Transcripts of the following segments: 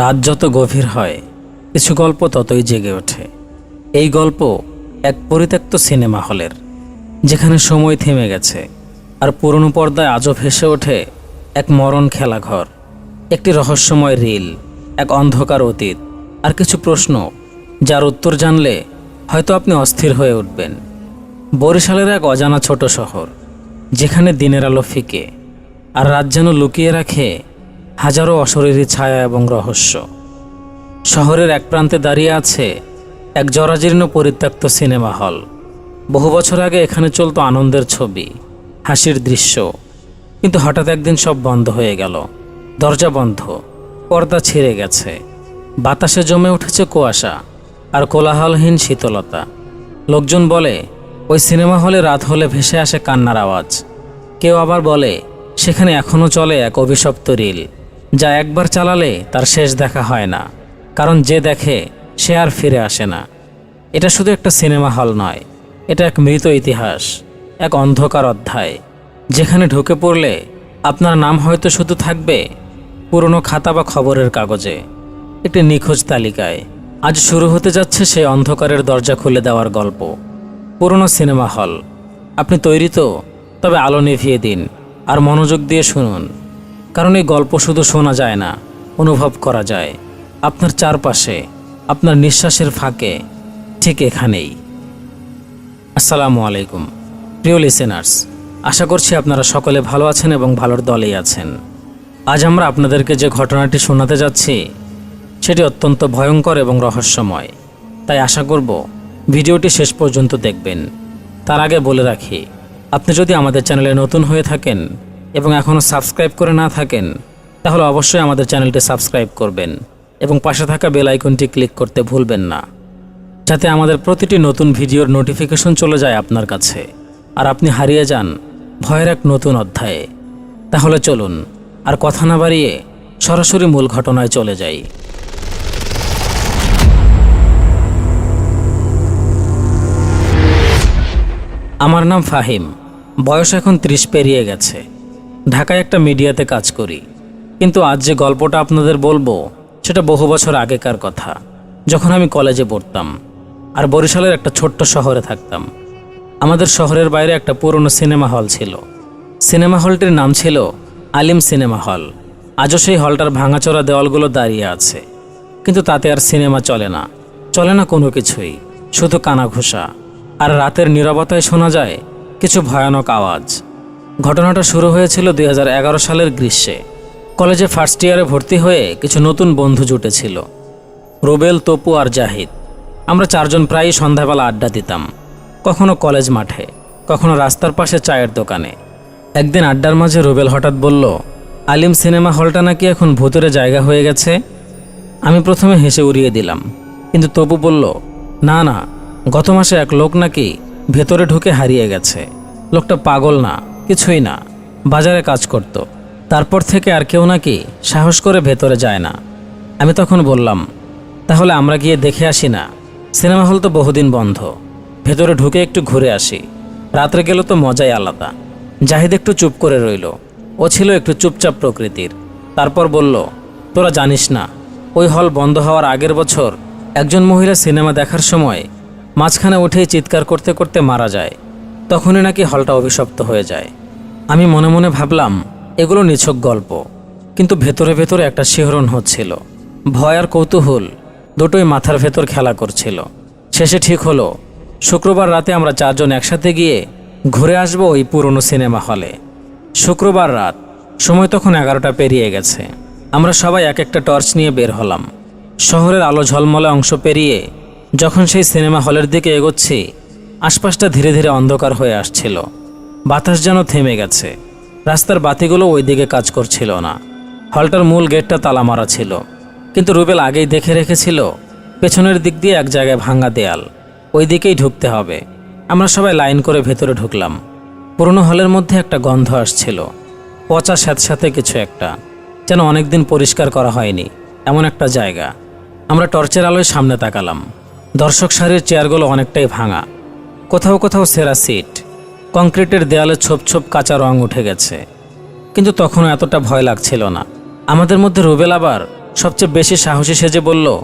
রাত যত গভীর হয়, কিছু গল্প ততই জেগে ওঠে। এই গল্প এক পরিত্যক্ত সিনেমা হলের, যেখানে সময় থেমে গেছে আর পুরনো পর্দায় আজও ভেসে ওঠে এক মরণ খেলাঘর একটি রহস্যময় রিল, এক অন্ধকার অতীত আর কিছু প্রশ্ন, যার উত্তর জানলে হয়তো আপনি অস্থির হয়ে উঠবেন। বরিশালের এক অজানা ছোট শহর, যেখানে দিনের আলো ফিকে আর রাত যেন লুকিয়ে রাখে হাজারো অশরীরী ছায়া এবং রহস্য। শহরের এক প্রান্তে দাঁড়িয়ে আছে এক জরাজীর্ণ পরিত্যক্ত সিনেমা হল। বহু বছর আগে এখানে চলতো আনন্দের ছবি, হাসির দৃশ্য। কিন্তু হঠাৎ একদিন সব বন্ধ হয়ে গেল। দরজা বন্ধ, পর্দা ছিঁড়ে গেছে। বাতাসে জমে উঠেছে কুয়াশা আর কোলাহলহীন শীতলতা। লোকজন বলে, ওই সিনেমা হলে রাত হলে ভেসে আসে কান্নার আওয়াজ। কেউ আবার বলে, সেখানে এখনও চলে এক অভিশপ্ত রিল। যা একবার চালালে তার শেষ দেখা হয় না, কারণ যে দেখে সে আর ফিরে আসে না। এটা শুধু একটা সিনেমা হল নয়, এটা এক মৃত ইতিহাস, এক অন্ধকার অধ্যায়, যেখানে ঢুকে পড়লে আপনার নাম হয়তো শুধু থাকবে পুরনো খাতা বা খবরের কাগজে, একটি নিখোঁজ তালিকায়। আজ শুরু হতে যাচ্ছে সেই অন্ধকারের দরজা খুলে দেওয়ার গল্প। পুরনো সিনেমা হল। আপনি তৈরি তো, তবে আলো নিভিয়ে দিন আর মনোযোগ দিয়ে শুনুন। কারণ এই গল্প শুধু শোনা যায় না, অনুভব করা যায়। আপনার চারপাশে, আপনার নিঃশ্বাসের ফাঁকে, ঠিক এখানেই। আসসালামু আলাইকুম। প্রিয় লিসেনার্স আশা করছি আপনারা সকলে ভালো আছেন এবং ভালোর দলেই আছেন। আজ আমরা আপনাদেরকে যে ঘটনাটি শোনাতে যাচ্ছি, সেটি অত্যন্ত ভয়ঙ্কর এবং রহস্যময়। তাই আশা করব, ভিডিওটি শেষ পর্যন্ত দেখবেন। তার আগে বলে রাখি, আপনি যদি আমাদের চ্যানেলে নতুন হয়ে থাকেন এবং এখনও সাবস্ক্রাইব করে না থাকেন, তাহলে অবশ্যই আমাদের চ্যানেলটি সাবস্ক্রাইব করবেন এবং পাশে থাকা বেল আইকনটি ক্লিক করতে ভুলবেন না, যাতে আমাদের প্রতিটি নতুন ভিডিওর নোটিফিকেশন চলে যায় আপনার কাছে। আর আপনি হারিয়ে যান ভয়ের এক নতুন অধ্যায়ে। তাহলে চলুন, আর কথা না বাড়িয়ে সরাসরি মূল ঘটনায় চলে যাই। আমার নাম ফাহিম, বয়স এখন ত্রিশ পেরিয়ে গেছে। ঢাকায় একটা মিডিয়াতে কাজ করি। কিন্তু আজ যে গল্পটা আপনাদের বলব, সেটা বহু বছর আগেকার কথা, যখন আমি কলেজে পড়তাম আর বরিশালের একটা ছোট্ট শহরে থাকতাম। আমাদের শহরের বাইরে একটা পুরনো সিনেমা হল ছিল। সিনেমা হলটির নাম ছিল আলিম সিনেমা হল। আজও সেই হলটার ভাঙাচোরা দেওয়ালগুলো দাঁড়িয়ে আছে। কিন্তু তাতে আর সিনেমা চলে না। চলে না কোনো কিছুই, শুধু কানাঘুষা। আর রাতের নীরবতায় শোনা যায় কিছু ভয়ানক আওয়াজ। ঘটনাটা শুরু হয়েছিল দুই হাজার এগারো সালের গ্রীষ্মে। কলেজে ফার্স্ট ইয়ারে ভর্তি হয়ে কিছু নতুন বন্ধু জুটেছিল, রুবেল, তপু আর জাহিদ। আমরা চারজন প্রায়ই সন্ধ্যাবেলা আড্ডা দিতাম, কখনো কলেজ মাঠে, কখনো রাস্তার পাশে চায়ের দোকানে। একদিন আড্ডার মাঝে রুবেল হঠাৎ বলল, আলিম সিনেমা হলটা নাকি এখন ভূতুরে জায়গা হয়ে গেছে? আমি প্রথমে হেসে উড়িয়ে দিলাম, কিন্তু তপু বলল, না না, গত মাসে এক লোক নাকি ভেতরে ঢুকে হারিয়ে গেছে। লোকটা পাগল না কিছুই না। বাজারে কাজ করত। তারপর থেকে আর কেউ নাকি সাহস করে ভেতরে যায় না। আমি তখন বললাম, তাহলে আমরা গিয়ে দেখে আসি না। সিনেমা হল তো বহুদিন বন্ধ। ভেতরে ঢুকে একটু ঘুরে আসি। রাত্রে গেল তো মজাই আলাদা। জাহিদ একটু চুপ করে রইল। ও ছিল একটু চুপচাপ প্রকৃতির। তারপর বলল, তোরা জানিস না, ওই হল বন্ধ হওয়ার আগের বছর একজন মহিলা সিনেমা দেখার সময় মাঝখানে উঠেই চিৎকার করতে করতে মারা যায়। তখনই নাকি হলটা অভিশপ্ত হয়ে যায়। আমি মনে মনে ভাবলাম, এগুলো নিছক গল্প, কিন্তু ভেতরে ভেতরে একটা শিহরণ হচ্ছিল। ভয় আর কৌতূহল দুটোই মাথার ভেতর খেলা করছিল। শেষে ঠিক হলো, শুক্রবার রাতে আমরা চারজন একসাথে গিয়ে ঘুরে আসব ওই পুরনো সিনেমা হলে। শুক্রবার রাত, সময় তখন এগারোটা পেরিয়ে গেছে। আমরা সবাই এক একটা টর্চ নিয়ে বের হলাম। শহরের আলো ঝলমলে অংশ পেরিয়ে, যখন সেই সিনেমা হলের দিকে এগোচ্ছি আশপাশটা ধীরে ধীরে অন্ধকার হয়ে আসছিল। বাতাস যেন থেমে গেছে। রাস্তার বাতিগুলো ওই দিকে কাজ করছিল না। হলটার মূল গেটটা তালা মারা ছিল। কিন্তু রুবেল আগেই দেখে রেখেছিল, পেছনের দিক দিয়ে এক জায়গায় ভাঙা দেয়াল। ওই দিকেই ঢুকতে হবে। আমরা সবাই লাইন করে ভেতরে ঢুকলাম। পুরনো হলের মধ্যে একটা গন্ধ আসছিল। পচা স্যাঁতস্যাঁতে কিছু একটা। যেন অনেকদিন পরিষ্কার করা হয়নি। এমন একটা জায়গা। আমরা টর্চের আলোয় সামনে তাকালাম। দর্শক সারির চেয়ারগুলো অনেকটাই ভাঙা। কোথাও কোথাও সেরা সিট। কংক্রিটের দেয়ালে ছোপ ছোপ কাঁচা রং উঠে গেছে। কিন্তু তখনও এতটা ভয় লাগছিল না। আমাদের মধ্যে রুবেল আবার সবচেয়ে বেশি সাহসী সেজে বলল,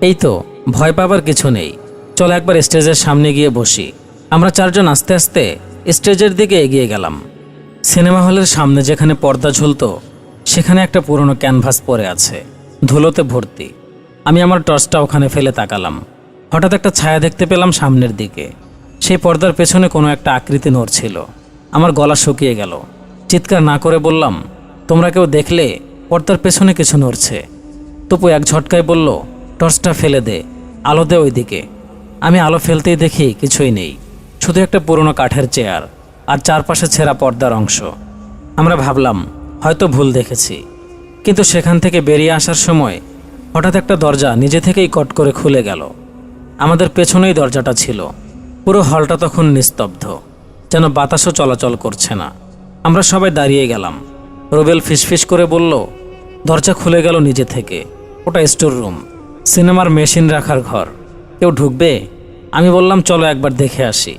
এই তো, ভয় পাবার কিছু নেই। চল একবার স্টেজের সামনে গিয়ে বসি। আমরা চারজন আস্তে আস্তে স্টেজের দিকে এগিয়ে গেলাম। সিনেমা হলের সামনে যেখানে পর্দা ঝুলতো, সেখানে একটা পুরনো ক্যানভাস পরে আছে, ধুলোতে ভর্তি। আমি আমার টর্চটা ওখানে ফেলে তাকালাম। হঠাৎ একটা ছায়া দেখতে পেলাম সামনের দিকে। সেই পর্দার পেছনে কোনো একটা আকৃতি নড়ছিল। আমার গলা শুকিয়ে গেল। চিৎকার না করে বললাম, তোমরা কেউ দেখলে পর্দার পেছনে কিছু নড়ছে? তপু এক ঝটকায় বলল, টর্চটা ফেলে দে, আলো দে ওইদিকে। আমি আলো ফেলতেই দেখি কিছুই নেই, শুধু একটা পুরনো কাঠের চেয়ার আর চারপাশে ছেঁড়া পর্দার অংশ। আমরা ভাবলাম, হয়তো ভুল দেখেছি। কিন্তু সেখান থেকে বেরিয়ে আসার সময় হঠাৎ একটা দরজা নিজে থেকেই কট করে খুলে গেল। আমাদের পেছনেই দরজাটা ছিল। পুরো হলটা তখন নিস্তব্ধ, যেন বাতাসও চলাচল করছে না। আমরা সবাই দাঁড়িয়ে গেলাম। রোবেল ফিসফিস করে বলল, দরজা খুলে গেল নিজে থেকে। ওটা স্টোর রুম। সিনেমার মেশিন রাখার ঘর। কেউ ঢুকবে? আমি বললাম, চলো একবার দেখে আসি।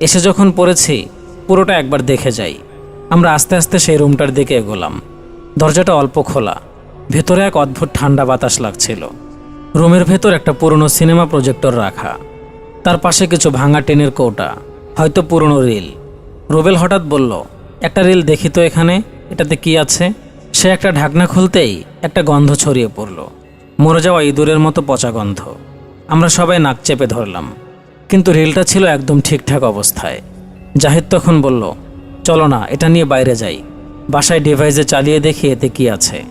এসে যখন পড়েছি, পুরোটা একবার দেখে যাই। আমরা আস্তে আস্তে সেই রুমটার দিকে এগোলাম। দরজাটা অল্প খোলা। ভেতরে এক অদ্ভুত ঠান্ডা বাতাস লাগছিল। রুমের ভেতর একটা পুরনো সিনেমা প্রজেক্টর রাখা। তার পাশে কিছু ভাঙা টেনের কৌটা, হয়তো পুরনো রিল। রুবেল হঠাৎ বলল, একটা রিল দেখি তো এখানে, এটাতে কি আছে? সে একটা ঢাকনা খুলতেই একটা গন্ধ ছড়িয়ে পড়ল। মরে যাওয়া ইঁদুরের মতো পচা গন্ধ। আমরা সবাই নাক চেপে ধরলাম। কিন্তু রিলটা ছিল একদম ঠিকঠাক অবস্থায়। জাহিদ তখন বলল, চলো না, এটা নিয়ে বাইরে যাই। বাসায় ডিভাইসে চালিয়ে দেখি এতে কি আছে।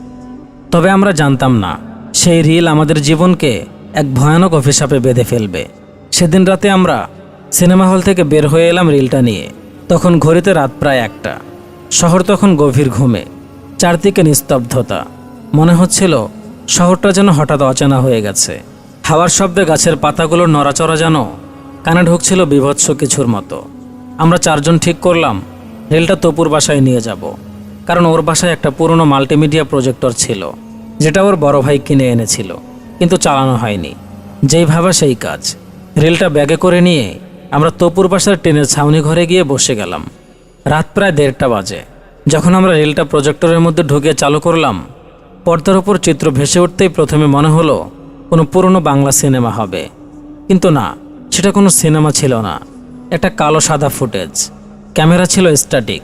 তবে আমরা জানতাম না, সেই রিল আমাদের জীবনকে এক ভয়ানক অভিশাপে বেঁধে ফেলবে। সেদিন রাতে আমরা সিনেমা হল থেকে বের হয়ে এলাম রিলটা নিয়ে। তখন ঘড়িতে রাত প্রায় একটা। শহর তখন গভীর ঘুমে, চারদিকে নিস্তব্ধতা। মনে হচ্ছিল শহরটা যেন হঠাৎ অচেনা হয়ে গেছে। হাওয়ার শব্দে গাছের পাতাগুলোর নড়াচড়া যেন কানে ঢুকছিল বিভৎস কিছুর মতো। আমরা চারজন ঠিক করলাম, রেলটা তপুর বাসায় নিয়ে যাব। কারণ ওর বাসায় একটা পুরনো মাল্টিমিডিয়া প্রজেক্টর ছিল, যেটা ওর বড় ভাই কিনে এনেছিল, কিন্তু চালানো হয়নি। যেই ভাবা সেই কাজ। রেলটা ব্যাগে করে নিয়ে আমরা তপুর বাসার ট্রেনের ছাউনি ঘরে গিয়ে বসে গেলাম। রাত প্রায় দেড়টা বাজে। যখন আমরা রেলটা প্রজেক্টরের মধ্যে ঢুকে চালু করলাম, পর্দার ওপর চিত্র ভেসে উঠতেই প্রথমে মনে হলো কোনো পুরনো বাংলা সিনেমা হবে। কিন্তু না, সেটা কোনো সিনেমা ছিল না। একটা কালো সাদা ফুটেজ। ক্যামেরা ছিল স্ট্যাটিক।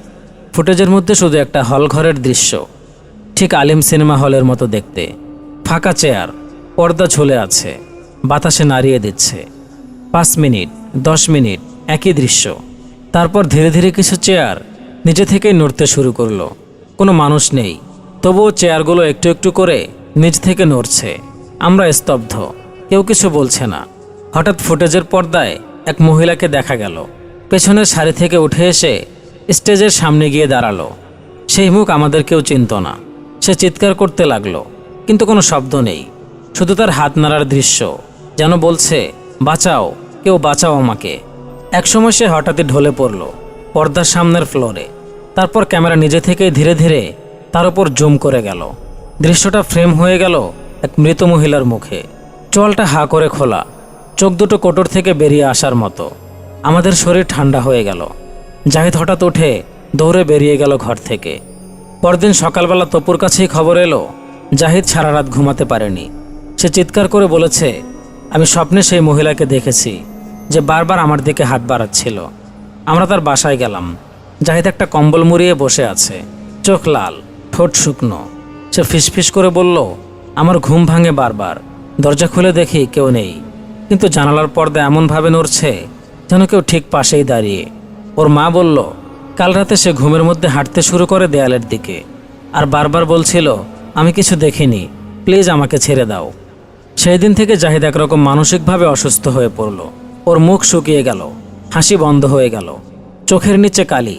ফুটেজের মধ্যে শুধু একটা হল ঘরের দৃশ্য। ঠিক আলিম সিনেমা হলের মতো দেখতে। ফাঁকা চেয়ার, পর্দা ঝুলে আছে। বাতাসে নাড়িয়ে দিচ্ছে। পাঁচ মিনিট, দশ মিনিট, একই দৃশ্য। তারপর ধীরে ধীরে কিছু চেয়ার নিজে থেকেই নড়তে শুরু করল। কোনো মানুষ নেই, তবুও চেয়ারগুলো একটু একটু করে নিজ থেকে নড়ছে। আমরা স্তব্ধ, কেউ কিছু বলছে না। হঠাৎ ফুটেজের পর্দায় এক মহিলাকে দেখা গেল। পেছনের সারি থেকে উঠে এসে স্টেজের সামনে গিয়ে দাঁড়াল। সেই মুখ আমাদের কেউ চিনত না। সে চিৎকার করতে লাগল, কিন্তু কোনো শব্দ নেই। শুধু তার হাত নাড়ার দৃশ্য, যেন বলছে, বাঁচাও। কেউ বাঁচাও আমাকে। একসময় সে হঠাৎই ঢলে পড়ল, পর্দার সামনের ফ্লোরে তারপর ক্যামেরা নিজে থেকেই ধীরে ধীরে তার উপর জুম করে গেল। দৃশ্যটা ফ্রেম হয়ে গেল এক মৃত মহিলার মুখে। চলটা হা করে খোলা, চোখ দুটো কোটর থেকে বেরিয়ে আসার মতো। আমাদের শরীর ঠান্ডা হয়ে গেল। জাহিদ হঠাৎ উঠে দৌড়ে বেরিয়ে গেল ঘর থেকে। পরদিন সকালবেলা তপুর কাছেই খবর এলো, জাহিদ সারা রাত ঘুমাতে পারেনি। সে চিৎকার করে বলেছে, আমি স্বপ্নে সেই মহিলাকে দেখেছি। যে বারবার আমার দিকে হাত বাড়াচ্ছিল। আমরা তার বাসায় গেলাম। জাহিদ একটা কম্বল মুড়িয়ে বসে আছে। চোখ লাল, ঠোঁট শুকনো। সে ফিসফিস করে বলল, আমার ঘুম ভাঙে বারবার। দরজা খুলে দেখি কেউ নেই। কিন্তু জানালার পর্দা এমনভাবে নড়ছে যেন কেউ ঠিক পাশেই দাঁড়িয়ে। ওর মা বলল, কাল রাতে সে ঘুমের মধ্যে হাঁটতে শুরু করে দেয়ালের দিকে। আর বারবার বলছিল, আমি কিছু দেখিনি। প্লিজ আমাকে ছেড়ে দাও। সেই দিন থেকে জাহিদ একরকম মানসিকভাবে অসুস্থ হয়ে পড়ল। ওর মুখ শুকিয়ে গেল, হাসি বন্ধ হয়ে গেল, চোখের নিচে কালি,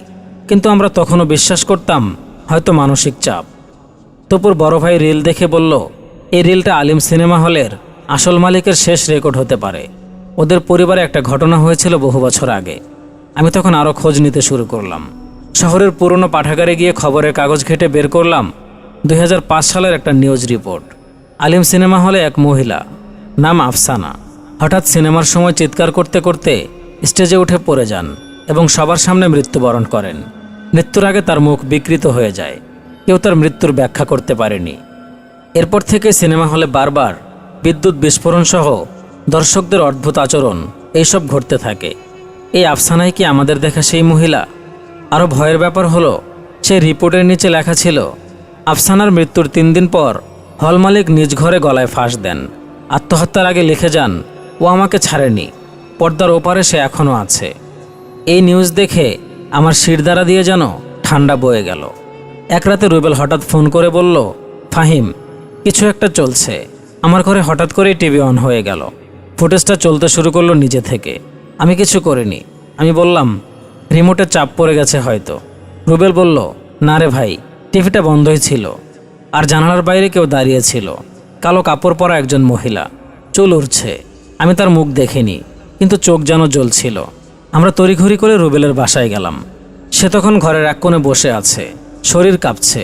কিন্তু আমরা তখনও বিশ্বাস করতাম হয়তো মানসিক চাপ। তপুর বড় ভাই রিল দেখে বলল, এই রিলটা আলিম সিনেমা হলের আসল মালিকের শেষ রেকর্ড হতে পারে। ওদের পরিবারে একটা ঘটনা হয়েছিল বহু বছর আগে। আমি তখন আরও খোঁজ নিতে শুরু করলাম। শহরের পুরনো পাঠাগারে গিয়ে খবরের কাগজ ঘেটে বের করলাম দু হাজার পাঁচ সালের একটা নিউজ রিপোর্ট। আলিম সিনেমা হলে এক মহিলা, নাম আফসানা। হঠাৎ সিনেমার সময় চিৎকার করতে করতে স্টেজে উঠে পড়ে যান এবং সবার সামনে মৃত্যুবরণ করেন। মৃত্যুর আগে তার মুখ বিকৃত হয়ে যায়। কেউ তার মৃত্যুর ব্যাখ্যা করতে পারেনি। এরপর থেকে সিনেমা হলে বারবার বিদ্যুৎ বিস্ফোরণ সহ দর্শকদের অদ্ভুত আচরণ এইসব ঘটতে থাকে। এই আফসানায় কি আমাদের দেখা সেই মহিলা? আরও ভয়ের ব্যাপার হলো, সেই রিপোর্টের নিচে লেখা ছিল, আফসানার মৃত্যুর তিন দিন পর হল মালিক নিজ ঘরে গলায় ফাঁস দেন। আত্মহত্যার আগে লিখে যান ও আমাকে ছাড়েনি। পর্দার ওপারে সে এখনও আছে। এই নিউজ দেখে আমার শিরদারা দিয়ে যেন ঠান্ডা বয়ে গেল। এক রাতে রুবেল হঠাৎ ফোন করে বলল, ফাহিম, কিছু একটা চলছে। আমার ঘরে হঠাৎ করেই টিভি অন হয়ে গেল। ফুটেজটা চলতে শুরু করল নিজে থেকে। আমি কিছু করিনি। আমি বললাম, রিমোটে চাপ পড়ে গেছে হয়তো। রুবেল বলল, না রে ভাই টিভিটা বন্ধই ছিল। আর জানালার বাইরে কেউ দাঁড়িয়ে ছিল। কালো কাপড় পরা একজন মহিলা। চুল উড়ছে। আমি তার মুখ দেখিনি, কিন্তু চোখ যেন জ্বলছিল। আমরা তড়িঘড়ি করে রুবেলের বাসায় গেলাম। সে তখন ঘরের এক কোণে বসে আছে, শরীর কাঁপছে।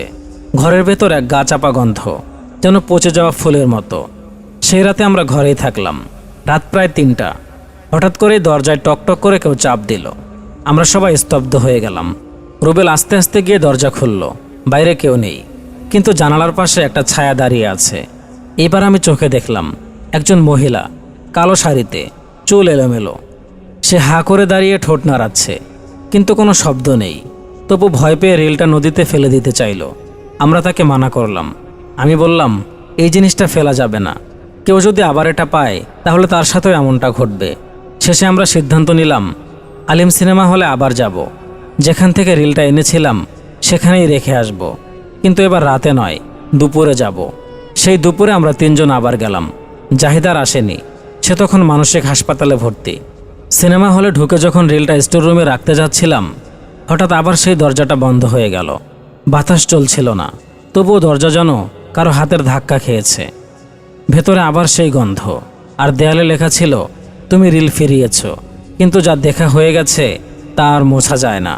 ঘরের ভেতর এক গা চাপা গন্ধ, যেন পচে যাওয়া ফুলের মতো। সেই রাতে আমরা ঘরেই থাকলাম, রাত প্রায় তিনটা। হঠাৎ করেই দরজায় টকটক করে কেউ চাপ দিল। আমরা সবাই স্তব্ধ হয়ে গেলাম। রুবেল আস্তে আস্তে গিয়ে দরজা খুলল, বাইরে কেউ নেই, কিন্তু জানালার পাশে একটা ছায়া দাঁড়িয়ে আছে। এবার আমি চোখে দেখলাম, একজন মহিলা কালো শাড়িতে, চুল এলোমেলো। সে হা করে দাঁড়িয়ে ঠোঁট নাড়াচ্ছে, কিন্তু কোনো শব্দ নেই। তবু ভয় পেয়ে রেলটা নদীতে ফেলে দিতে চাইল। আমরা তাকে মানা করলাম। আমি বললাম, এই জিনিসটা ফেলা যাবে না। কেউ যদি আবার এটা পায়, তাহলে তার সাথেও এমনটা ঘটবে। শেষে আমরা সিদ্ধান্ত নিলাম, আলিম সিনেমা হলে আবার যাব। যেখান থেকে রিলটা এনেছিলাম, সেখানেই রেখে আসব। কিন্তু এবার রাতে নয়, দুপুরে যাব। সেই দুপুরে আমরা তিনজন আবার গেলাম। জাহিদার আসেনি। সে তখন মানসিক হাসপাতালে ভর্তি। সিনেমা হলে ঢুকে যখন রিলটা স্টোর রুমে রাখতে যাচ্ছিলাম, হঠাৎ আবার সেই দরজাটা বন্ধ হয়ে গেল। বাতাস চলছিল না, তবুও দরজা যেন কারও হাতের ধাক্কা খেয়েছে। ভেতরে আবার সেই গন্ধ, আর দেয়ালে লেখা ছিল, তুমি রিল ফিরিয়েছ, কিন্তু যা দেখা হয়ে গেছে তা আর মোছা যায় না।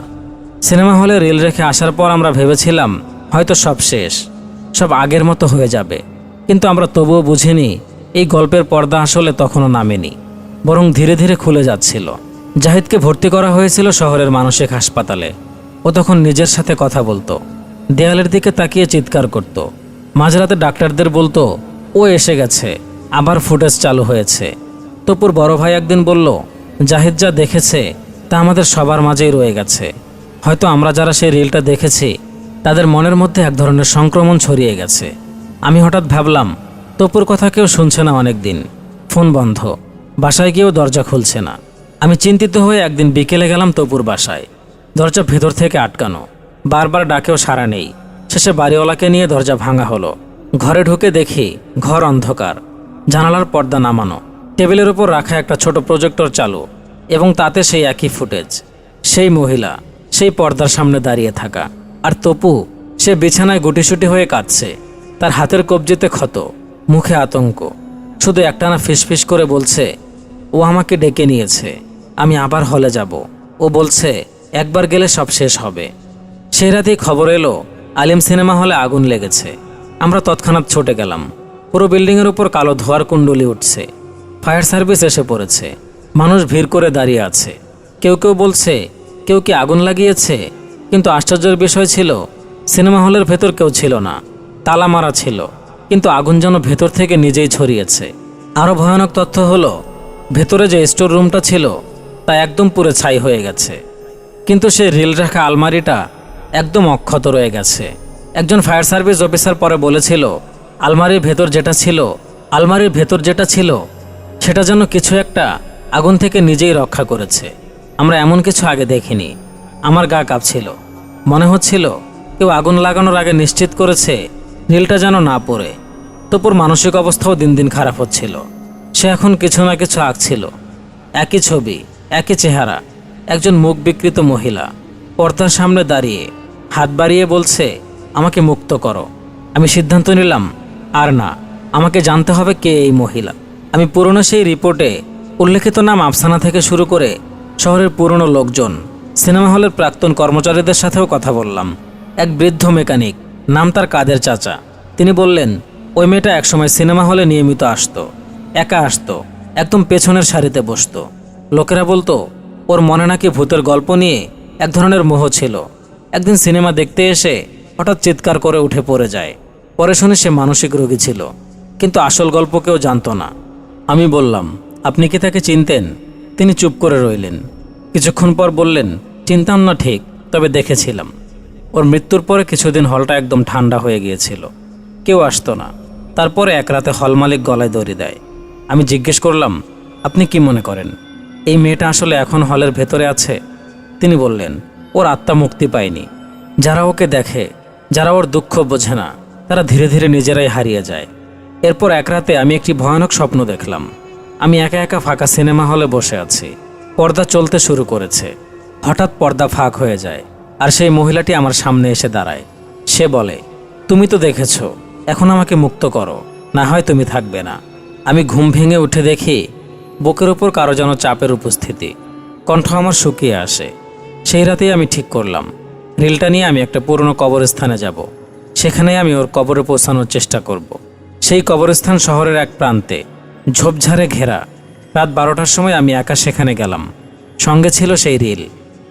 সিনেমা হলে রিল রেখে আসার পর আমরা ভেবেছিলাম, হয়তো সব শেষ, সব আগের মতো হয়ে যাবে। কিন্তু আমরা তবুও বুঝিনি এই গল্পের পর্দা আসলে তখনও নামেনি, বরং ধীরে ধীরে খুলে যাচ্ছিল। জাহিদকে ভর্তি করা হয়েছিল শহরের মানসিক হাসপাতালে। ও তখন নিজের সাথে কথা বলতো, দেয়ালের দিকে তাকিয়ে চিৎকার করত। মাঝরাতে ডাক্তারদের বলতো, ও এসে গেছে, আবার ফুটেজ চালু হয়েছে। তপুর বড় ভাই একদিন বলল, জাহিদ যা দেখেছে, তা আমাদের সবার মাঝেই রয়ে গেছে। হয়তো আমরা যারা সেই রিলটা দেখেছি, তাদের মনের মধ্যে এক ধরনের সংক্রমণ ছড়িয়ে গেছে। আমি হঠাৎ ভাবলাম তপুর কথা কেউ শুনছে না অনেক দিন ফোন বন্ধ। বাসায় গিয়েও দরজা খুলছে না। আমি চিন্তিত হয়ে একদিন বিকেলে গেলাম তপুর বাসায়। দরজা ভেতর থেকে আটকানো। বারবার ডাকেও সাড়া নেই। শেষে বাড়িওয়ালাকে নিয়ে দরজা ভাঙা হলো। ঘরে ঢুকে দেখি ঘর অন্ধকার। জানালার পর্দা নামানো। টেবিলের উপর রাখা একটা ছোট প্রজেক্টর চালু এবং তাতে সেই একই ফুটেজ। সেই মহিলা, সেই পর্দার সামনে দাঁড়িয়ে থাকা। আর তপু, সে বিছানায় গুটিসুটি হয়ে কাঁদছে। তার হাতের কবজিতে ক্ষত। মুখে আতঙ্ক। শুধু একটানা ফিসফিস করে বলছে, ও আমাকে ডেকে নিয়েছে, আমি আবার হলে যাব। ও বলছে, একবার গেলে সব শেষ হবে। সেই রাতেই খবর এলো, আলিম সিনেমা হলে আগুন লেগেছে। আমরা তৎক্ষণাৎ ছুটে গেলাম। পুরো বিল্ডিংয়ের উপর কালো ধোয়ার কুণ্ডলি উঠছে। ফায়ার সার্ভিস এসে পড়েছে। মানুষ ভিড় করে দাঁড়িয়ে আছে। কেউ কেউ বলছে, কেউ কি আগুন লাগিয়েছে? কিন্তু আশ্চর্যের বিষয় ছিল, সিনেমা হলের ভেতর কেউ ছিল না। তালা মারা ছিল। কিন্তু আগুন যেন ভেতর থেকে নিজেই ছড়িয়েছে। আরও ভয়ানক তথ্য হলো, ভেতরে যে স্টোর রুমটা ছিল, তা একদম পুরো ছাই হয়ে গেছে। কিন্তু সেই রিল রাখা আলমারিটা একদম অক্ষত রয়ে গেছে। একজন ফায়ার সার্ভিস অফিসার পরে বলেছিল, আলমারির ভেতর যেটা ছিল, আলমারির ভেতর যেটা ছিল, সেটা যেন কিছু একটা আগুন থেকে নিজেই রক্ষা করেছে। আমরা এমন কিছু আগে দেখিনি। আমার গা কাঁপছিল। মনে হচ্ছিল, কেউ আগুন লাগানোর আগে নিশ্চিত করেছে নীলটা যেন না পড়ে। তপুর মানসিক অবস্থাও দিন দিন খারাপ হচ্ছিল। সে এখন কিছু না কিছু আঁকছিল। একই ছবি, একই চেহারা, একজন মুখ বিকৃত মহিলা। পর্দার সামনে দাঁড়িয়ে হাত বাড়িয়ে বলছে, আমাকে মুক্ত করো। আমি সিদ্ধান্ত নিলাম, আর না, আমাকে জানতে হবে কে এই মহিলা। আমি পুরনো সেই রিপোর্টে উল্লেখিত নাম আফসানা থেকে শুরু করে শহরের পুরনো লোকজন, সিনেমা হলের প্রাক্তন কর্মচারীদের সাথেও কথা বললাম। এক বৃদ্ধ মেকানিক নাম তার কাদের চাচা। তিনি বললেন, ওই মেয়েটা একসময় সিনেমা হলে নিয়মিত আসতো, একা আসতো, একদম পেছনের সারিতে বসতো। লোকেরা বলতো, ওর মনে নাকি ভূতের গল্প নিয়ে এক ধরনের মোহ ছিল। একদিন সিনেমা দেখতে এসে হঠাৎ চিৎকার করে উঠে পড়ে যায়। পরে শুনে সে মানসিক রোগী ছিল, কিন্তু আসল গল্প কেউ জানতো না। আমি বললাম, আপনি কি তাকে চিনতেন? তিনি চুপ করে রইলেন। কিছুক্ষণ পর বললেন, চিনতাম না ঠিক, তবে দেখেছিলাম। ওর মৃত্যুর পরে কিছুদিন হলটা একদম ঠান্ডা হয়ে গিয়েছিল। কেউ আসতো না। তারপরে এক রাতে হল মালিক গলায় দড়ি দেয়। আমি জিজ্ঞেস করলাম, আপনি কি মনে করেন? এই মেয়েটা আসলে এখন হলের ভেতরে আছে? তিনি বললেন, ওর আত্মা মুক্তি পায়নি। যারা ওকে দেখে, যারা ওর দুঃখ বোঝে না, তারা ধীরে ধীরে নিজেরাই হারিয়ে যায়। এরপর এক রাতে আমি একটি ভয়ানক স্বপ্ন দেখলাম। আমি একা একা ফাঁকা সিনেমা হলে বসে আছি। পর্দা চলতে শুরু করেছে। হঠাৎ পর্দা ফাঁক হয়ে যায়। আর সেই মহিলাটি আমার সামনে এসে দাঁড়ায়। সে বলে, তুমি তো দেখেছ, এখন আমাকে মুক্ত করো, না হয় তুমি থাকবে না। আমি ঘুম ভেঙে উঠে দেখি, বুকের ওপর কারও যেন চাপের উপস্থিতি। কণ্ঠ আমার শুকিয়ে আসে। সেই রাতেই আমি ঠিক করলাম। রিলটা নিয়ে আমি একটা পুরনো কবরস্থানে যাব। সেখানে আমি ওর কবরে পৌঁছানোর চেষ্টা করব। সেই কবরস্থান শহরের এক প্রান্তে, ঝোপঝাড়ে ঘেরা। রাত বারোটার সময় আমি একা সেখানে গেলাম। সঙ্গে ছিল সেই রিল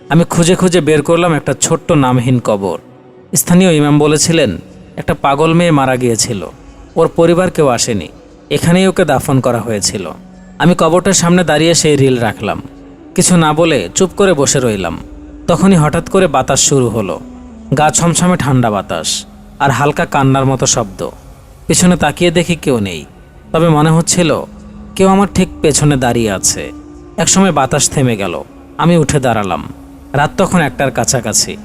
আমি খুঁজে খুঁজে বের করলাম একটা ছোট্ট নামহীন কবর। স্থানীয় ইমাম বলেছিলেন, একটা পাগল মেয়ে মারা গিয়েছিল। ওর পরিবার কেউ আসেনি। এখানেই ওকে দাফন করা হয়েছিল। আমি কবরটার সামনে দাঁড়িয়ে সেই রিল রাখলাম। কিছু না বলে চুপ করে বসে রইলাম। তখনই হঠাৎ করে বাতাস শুরু হলো। গা ছমছমে ঠান্ডা বাতাস আর হালকা কান্নার মতো শব্দ। পিছনে তাকিয়ে দেখি কেউ নেই। তবে মনে হচ্ছিল, কেউ আমার ঠিক পেছনে দাঁড়িয়ে আছে। একসময় বাতাস থেমে গেল। আমি উঠে দাঁড়ালাম। রাত তখন একটার কাছাকাছি।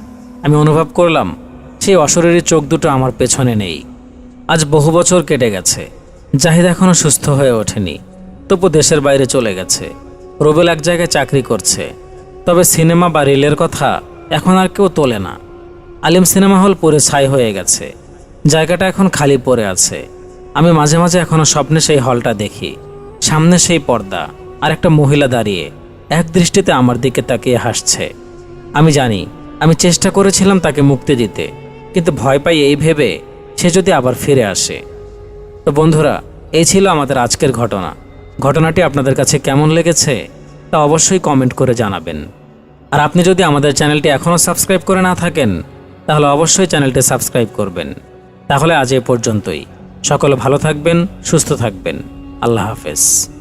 আমি অনুভব করলাম, সেই অশরীরী চোখ দুটো আমার পেছনে নেই। আজ বহু বছর কেটে গেছে। জাহিদ এখনও সুস্থ হয়ে ওঠেনি। তবু দেশের বাইরে চলে গেছে। রুবেল এক জায়গায় চাকরি করছে। তবে সিনেমা বা রিলের কথা এখন আর কেউ তোলে না। আলিম সিনেমা হল পুরে ছাই হয়ে গেছে। জায়গাটা এখন খালি পড়ে আছে। আমি মাঝে মাঝে এখনও স্বপ্নে সেই হলটা দেখি। সামনে সেই পর্দা, আর একটা মহিলা দাঁড়িয়ে। এক দৃষ্টিতে আমার দিকে তাকিয়ে হাসছে। আমি জানি, আমি চেষ্টা করেছিলাম তাকে মুক্তি দিতে, কিন্তু ভয় পাই এই ভেবে সে যদি আবার ফিরে আসে। তো বন্ধুরা, এই ছিল আমাদের আজকের ঘটনা। ঘটনাটি আপনাদের কাছে কেমন লেগেছে, তা অবশ্যই কমেন্ট করে জানাবেন। আর আপনি যদি আমাদের চ্যানেলটি এখনও সাবস্ক্রাইব করে না থাকেন, তাহলে অবশ্যই চ্যানেলটি সাবস্ক্রাইব করবেন। তাহলে আজ এ পর্যন্তই। সকলে ভালো থাকবেন, সুস্থ থাকবেন। আল্লাহ হাফেজ।